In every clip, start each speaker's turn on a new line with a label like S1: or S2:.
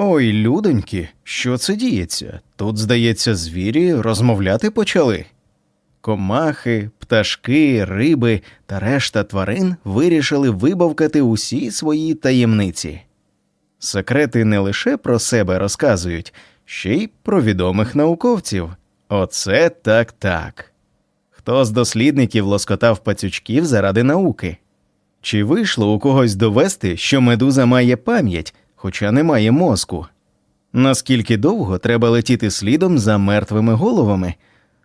S1: Ой, людоньки, що це діється? Тут, здається, звірі розмовляти почали. Комахи, пташки, риби та решта тварин вирішили вибавкати усі свої таємниці. Секрети не лише про себе розказують, ще й про відомих науковців. Оце так так. Хто з дослідників лоскотав пацючків заради науки? Чи вийшло у когось довести, що медуза має пам'ять, хоча не має мозку? Наскільки довго треба летіти слідом за мертвими головами?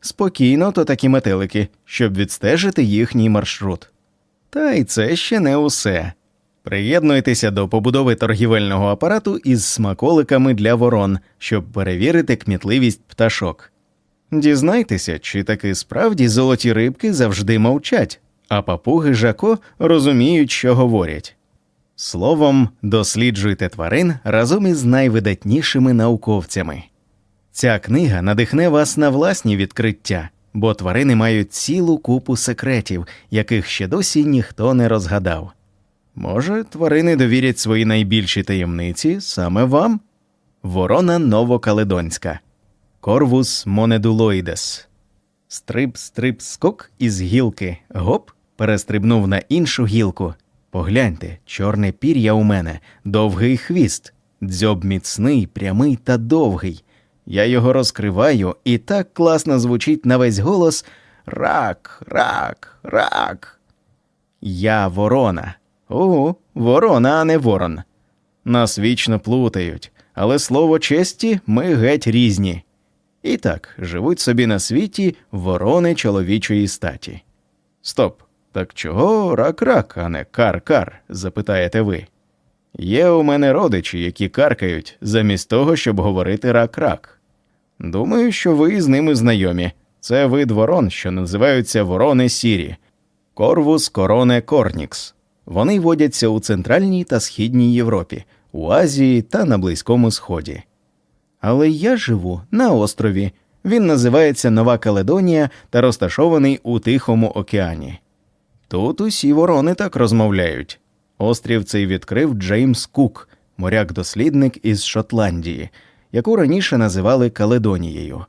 S1: Спокійно, то такі метелики, щоб відстежити їхній маршрут. Та й це ще не усе. Приєднуйтеся до побудови торгівельного апарату із смаколиками для ворон, щоб перевірити кмітливість пташок. Дізнайтеся, чи таки справді золоті рибки завжди мовчать, а папуги Жако розуміють, що говорять. Словом, досліджуйте тварин разом із найвидатнішими науковцями. Ця книга надихне вас на власні відкриття, бо тварини мають цілу купу секретів, яких ще досі ніхто не розгадав. Може, тварини довірять свої найбільші таємниці саме вам? Ворона новокаледонська. Корвус монедулоїдес. Стриб, стриб, скок із гілки. Гоп, перестрибнув на іншу гілку. Погляньте, чорне пір'я у мене, довгий хвіст, дзьоб міцний, прямий та довгий. Я його розкриваю, і так класно звучить на весь голос Рак, рак, рак. Я ворона. О, ворона, а не ворон. Нас вічно плутають, але слово честі ми геть різні. І так, живуть собі на світі ворони чоловічої статі. Стоп, так чого рак-рак, а не кар-кар? запитаєте ви. Є у мене родичі, які каркають, замість того, щоб говорити рак-рак. Думаю, що ви з ними знайомі. Це вид ворон, що називаються ворони сірі. Корвус короне корнікс. Вони водяться у Центральній та Східній Європі, у Азії та на Близькому Сході. Але я живу на острові. Він називається Нова Каледонія та розташований у Тихому океані. Тут усі ворони так розмовляють. Острів цей відкрив Джеймс Кук, моряк-дослідник із Шотландії, яку раніше називали Каледонією.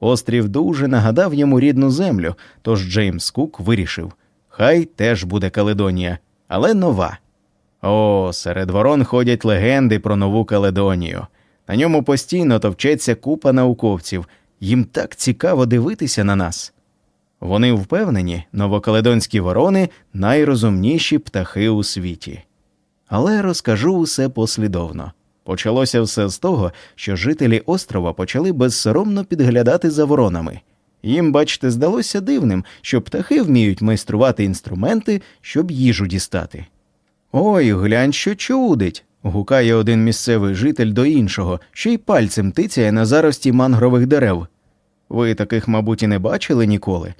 S1: Острів дуже нагадав йому рідну землю, тож Джеймс Кук вирішив хай теж буде Каледонія, але нова. О, серед ворон ходять легенди про нову Каледонію. На ньому постійно товчеться купа науковців, їм так цікаво дивитися на нас. Вони впевнені, новокаледонські ворони найрозумніші птахи у світі. Але розкажу усе послідовно. Почалося все з того, що жителі острова почали безсоромно підглядати за воронами. Їм, бачите, здалося дивним, що птахи вміють майструвати інструменти, щоб їжу дістати. Ой, глянь, що чудить. гукає один місцевий житель до іншого, що й пальцем тицяє на зарості мангрових дерев. Ви таких, мабуть, і не бачили ніколи.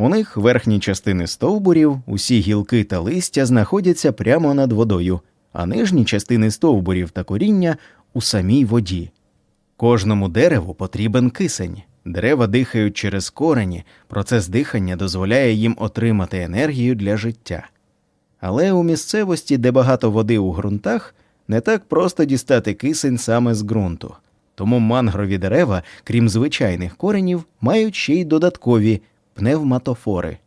S1: У них верхні частини стовбурів, усі гілки та листя знаходяться прямо над водою, а нижні частини стовбурів та коріння у самій воді. Кожному дереву потрібен кисень. Дерева дихають через корені, процес дихання дозволяє їм отримати енергію для життя. Але у місцевості, де багато води у ґрунтах, не так просто дістати кисень саме з ґрунту. Тому мангрові дерева, крім звичайних коренів, мають ще й додаткові пневматофори.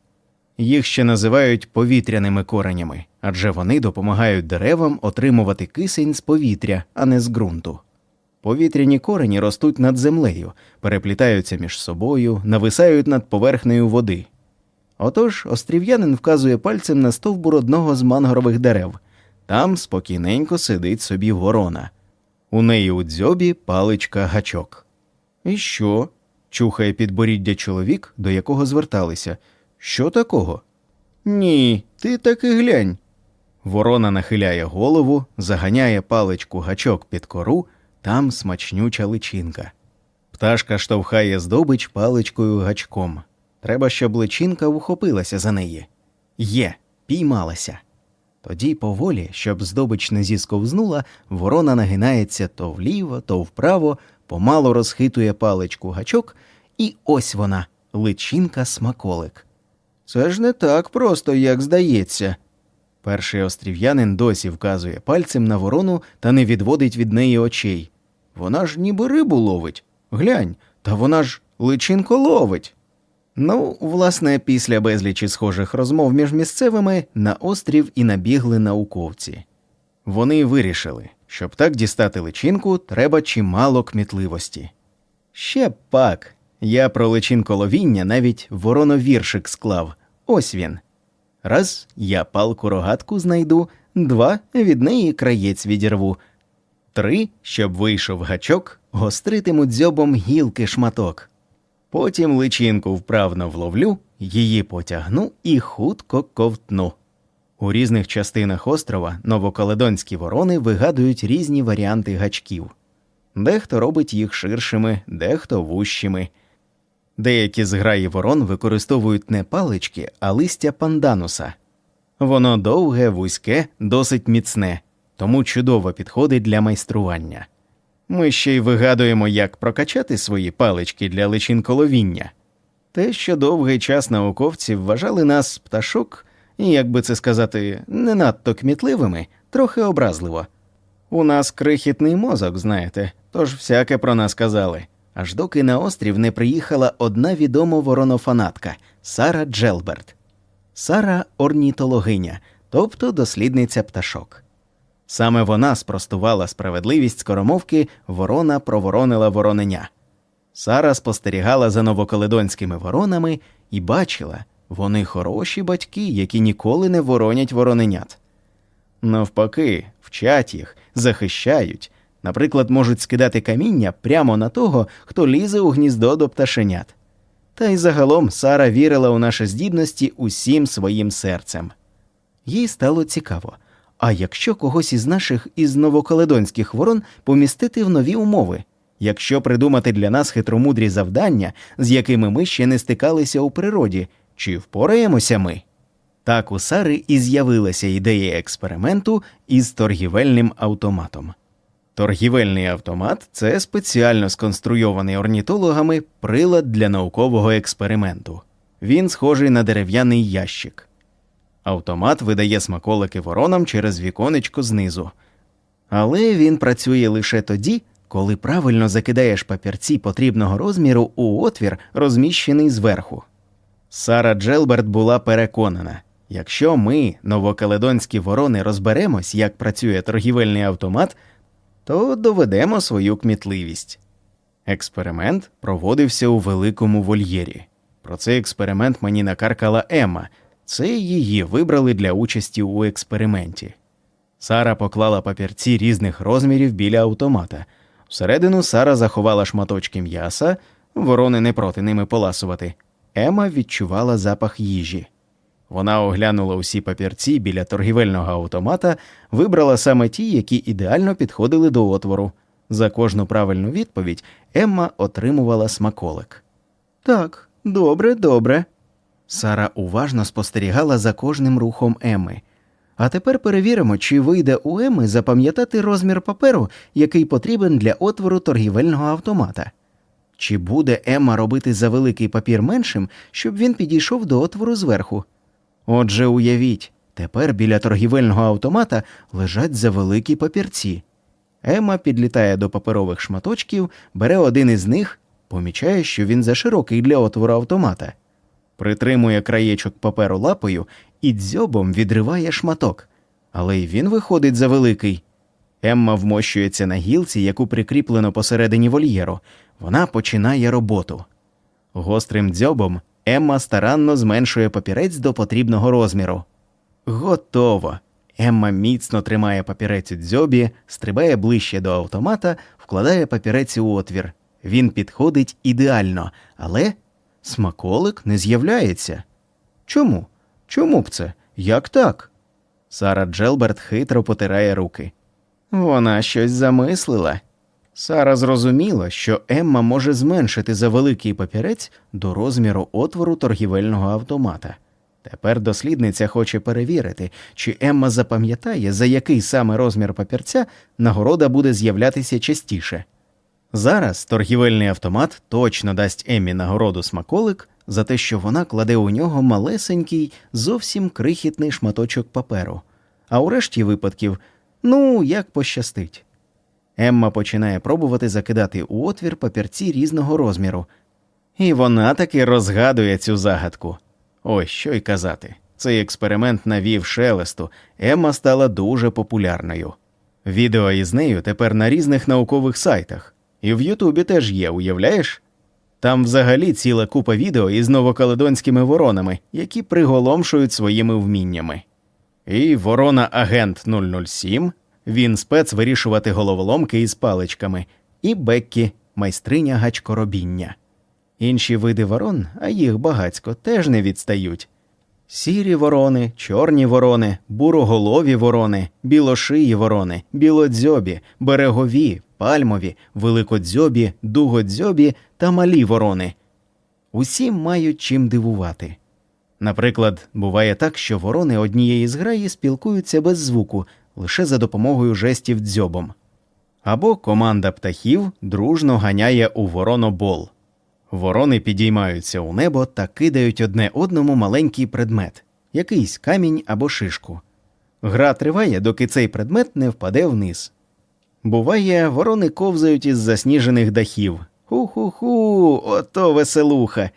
S1: Їх ще називають повітряними коренями, адже вони допомагають деревам отримувати кисень з повітря, а не з ґрунту. Повітряні корені ростуть над землею, переплітаються між собою, нависають над поверхнею води. Отож острів'янин вказує пальцем на стовбур одного з мангрових дерев. Там спокійненько сидить собі ворона. У неї у дзьобі паличка гачок. І що? Чухає підборіддя чоловік, до якого зверталися. Що такого? Ні, ти таки глянь. Ворона нахиляє голову, заганяє паличку гачок під кору, там смачнюча личинка. Пташка штовхає здобич паличкою гачком. Треба, щоб личинка ухопилася за неї. Є, піймалася. Тоді поволі, щоб здобич не зісковзнула, ворона нагинається то вліво, то вправо, помало розхитує паличку гачок, і ось вона, личинка смаколик. Це ж не так просто, як здається. Перший острів'янин досі вказує пальцем на ворону та не відводить від неї очей. Вона ж ніби рибу ловить. Глянь, та вона ж личинко ловить. Ну, власне, після безлічі схожих розмов між місцевими на острів і набігли науковці. Вони вирішили, щоб так дістати личинку, треба чимало кмітливості. Ще пак. Я про личинколовіння навіть вороновіршик склав. Ось він. Раз я палку рогатку знайду, два від неї краєць відірву. Три, щоб вийшов гачок, гостритимуть дзьобом гілки шматок. Потім личинку вправно вловлю, її потягну і хутко ковтну. У різних частинах острова новокаледонські ворони вигадують різні варіанти гачків. Дехто робить їх ширшими, дехто вущими. Деякі зграї ворон використовують не палички, а листя пандануса. Воно довге, вузьке, досить міцне, тому чудово підходить для майстрування. Ми ще й вигадуємо, як прокачати свої палички для личинколовіння. Те, що довгий час науковці вважали нас пташок, як би це сказати, не надто кмітливими, трохи образливо. У нас крихітний мозок, знаєте, тож всяке про нас казали. Аж доки на острів не приїхала одна відома воронофанатка Сара Джелберт. Сара орнітологиня, тобто дослідниця пташок. Саме вона спростувала справедливість скоромовки Ворона проворонила вороненя. Сара спостерігала за новокаледонськими воронами і бачила, вони хороші батьки, які ніколи не воронять вороненят. Навпаки, вчать їх, захищають, наприклад, можуть скидати каміння прямо на того, хто лізе у гніздо до пташенят. Та й загалом Сара вірила у наші здібності усім своїм серцем. Їй стало цікаво. А якщо когось із наших із новокаледонських ворон помістити в нові умови, якщо придумати для нас хитромудрі завдання, з якими ми ще не стикалися у природі, чи впораємося ми? Так у Сари і з'явилася ідея експерименту із торгівельним автоматом. Торгівельний автомат це спеціально сконструйований орнітологами прилад для наукового експерименту. Він схожий на дерев'яний ящик. Автомат видає смаколики воронам через віконечко знизу. Але він працює лише тоді, коли правильно закидаєш папірці потрібного розміру у отвір, розміщений зверху. Сара Джелберт була переконана, якщо ми, новокаледонські ворони, розберемось, як працює торгівельний автомат, то доведемо свою кмітливість. Експеримент проводився у великому вольєрі. Про цей експеримент мені накаркала Емма. Це її вибрали для участі у експерименті. Сара поклала папірці різних розмірів біля автомата. Всередину Сара заховала шматочки м'яса, ворони не проти ними поласувати. Ема відчувала запах їжі. Вона оглянула усі папірці біля торгівельного автомата, вибрала саме ті, які ідеально підходили до отвору. За кожну правильну відповідь Емма отримувала смаколик. Так, добре, добре. Сара уважно спостерігала за кожним рухом Еми. А тепер перевіримо, чи вийде у Еми запам'ятати розмір паперу, який потрібен для отвору торгівельного автомата. Чи буде Емма робити за великий папір меншим, щоб він підійшов до отвору зверху? Отже, уявіть, тепер біля торгівельного автомата лежать завеликі папірці. Емма підлітає до паперових шматочків, бере один із них, помічає, що він заширокий для отвору автомата, притримує краєчок паперу лапою і дзьобом відриває шматок. Але й він виходить завеликий. Емма вмощується на гілці, яку прикріплено посередині вольєру. Вона починає роботу. Гострим дзьобом Емма старанно зменшує папірець до потрібного розміру. Готово. Емма міцно тримає папірець у дзьобі, стрибає ближче до автомата, вкладає папірець у отвір. Він підходить ідеально, але смаколик не з'являється. Чому? Чому б це? Як так? Сара Джелберт хитро потирає руки. Вона щось замислила. Сара зрозуміла, що Емма може зменшити за великий папірець до розміру отвору торгівельного автомата. Тепер дослідниця хоче перевірити, чи Емма запам'ятає, за який саме розмір папірця нагорода буде з'являтися частіше. Зараз торгівельний автомат точно дасть Еммі нагороду смаколик за те, що вона кладе у нього малесенький, зовсім крихітний шматочок паперу. а у решті випадків ну, як пощастить. Емма починає пробувати закидати у отвір папірці різного розміру. І вона таки розгадує цю загадку. Ой, що й казати. Цей експеримент навів шелесту. Емма стала дуже популярною. Відео із нею тепер на різних наукових сайтах. І в Ютубі теж є, уявляєш? Там взагалі ціла купа відео із новокаледонськими воронами, які приголомшують своїми вміннями. І ворона Агент 007, він спец вирішувати головоломки із паличками, і Беккі, майстриня гачкоробіння. Інші види ворон, а їх багацько, теж не відстають. Сірі ворони, чорні ворони, буроголові ворони, білошиї ворони, білодзьобі, берегові, пальмові, великодзьобі, дугодзьобі та малі ворони. Усі мають чим дивувати. Наприклад, буває так, що ворони однієї зграї спілкуються без звуку, лише за допомогою жестів дзьобом. Або команда птахів дружно ганяє у воронобол. Ворони підіймаються у небо та кидають одне одному маленький предмет якийсь камінь або шишку. Гра триває, доки цей предмет не впаде вниз. Буває, ворони ковзають із засніжених дахів. Ху-ху-ху, ото веселуха.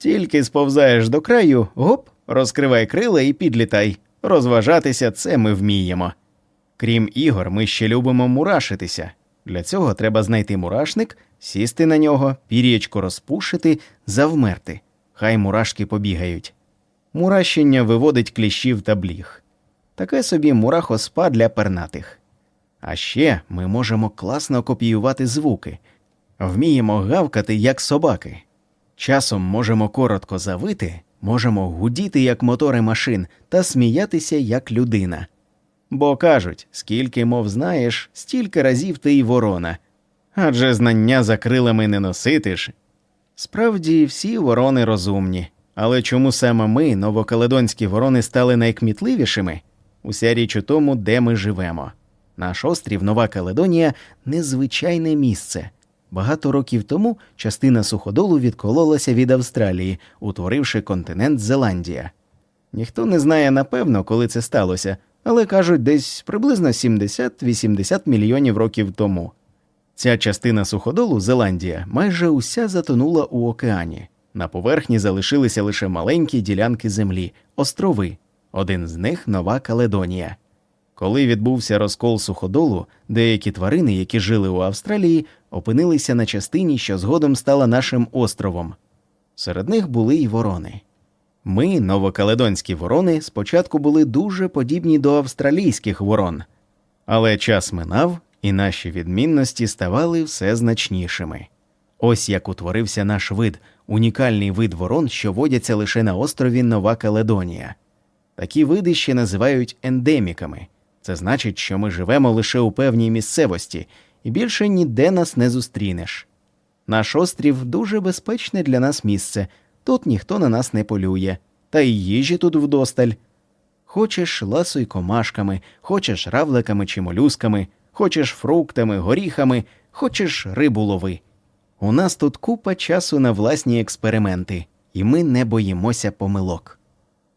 S1: Тільки сповзаєш до краю, гоп, розкривай крила і підлітай. Розважатися це ми вміємо. Крім ігор, ми ще любимо мурашитися. Для цього треба знайти мурашник, сісти на нього, пір'ячко розпушити, завмерти. Хай мурашки побігають. Мурашення виводить кліщів та бліг. Таке собі мурахоспа для пернатих. А ще ми можемо класно копіювати звуки, вміємо гавкати, як собаки. Часом можемо коротко завити, можемо гудіти, як мотори машин, та сміятися, як людина. Бо кажуть, скільки мов знаєш, стільки разів ти й ворона. Адже знання за крилами не носитиш. Справді, всі ворони розумні. Але чому саме ми, новокаледонські ворони, стали найкмітливішими? Уся річ у тому, де ми живемо. Наш острів Нова Каледонія незвичайне місце. Багато років тому частина суходолу відкололася від Австралії, утворивши континент Зеландія. Ніхто не знає напевно, коли це сталося, але кажуть, десь приблизно 70-80 мільйонів років тому. Ця частина суходолу Зеландія майже уся затонула у океані. На поверхні залишилися лише маленькі ділянки землі, острови. Один з них Нова Каледонія. Коли відбувся розкол суходолу, деякі тварини, які жили у Австралії, опинилися на частині, що згодом стала нашим островом. Серед них були й ворони. Ми, новокаледонські ворони, спочатку були дуже подібні до австралійських ворон, але час минав, і наші відмінності ставали все значнішими. Ось як утворився наш вид, унікальний вид ворон, що водяться лише на острові Нова Каледонія. Такі види ще називають ендеміками. Це значить, що ми живемо лише у певній місцевості і більше ніде нас не зустрінеш. Наш острів дуже безпечне для нас місце, тут ніхто на нас не полює, та й їжі тут вдосталь. Хочеш ласуй комашками, хочеш равликами чи молюсками, хочеш фруктами, горіхами, хочеш рибу лови. У нас тут купа часу на власні експерименти, і ми не боїмося помилок.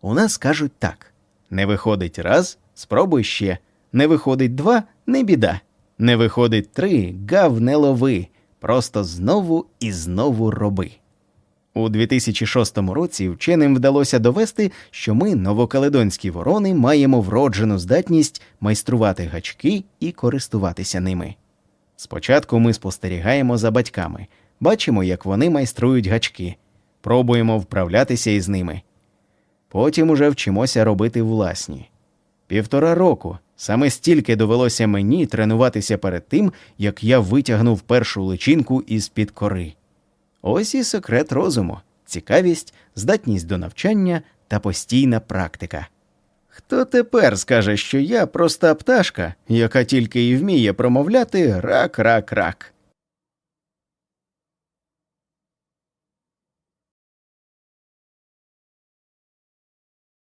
S1: У нас кажуть так: не виходить раз, спробуй ще, не виходить два, не біда, не виходить три, гав не лови, просто знову і знову роби. У 2006 році вченим вдалося довести, що ми, новокаледонські ворони, маємо вроджену здатність майструвати гачки і користуватися ними. Спочатку ми спостерігаємо за батьками, бачимо, як вони майструють гачки, пробуємо вправлятися із ними. Потім уже вчимося робити власні. Півтора року саме стільки довелося мені тренуватися перед тим, як я витягнув першу личинку із під кори. Ось і секрет розуму, цікавість, здатність до навчання та постійна практика. Хто тепер скаже, що я проста пташка, яка тільки і вміє промовляти рак, рак, рак?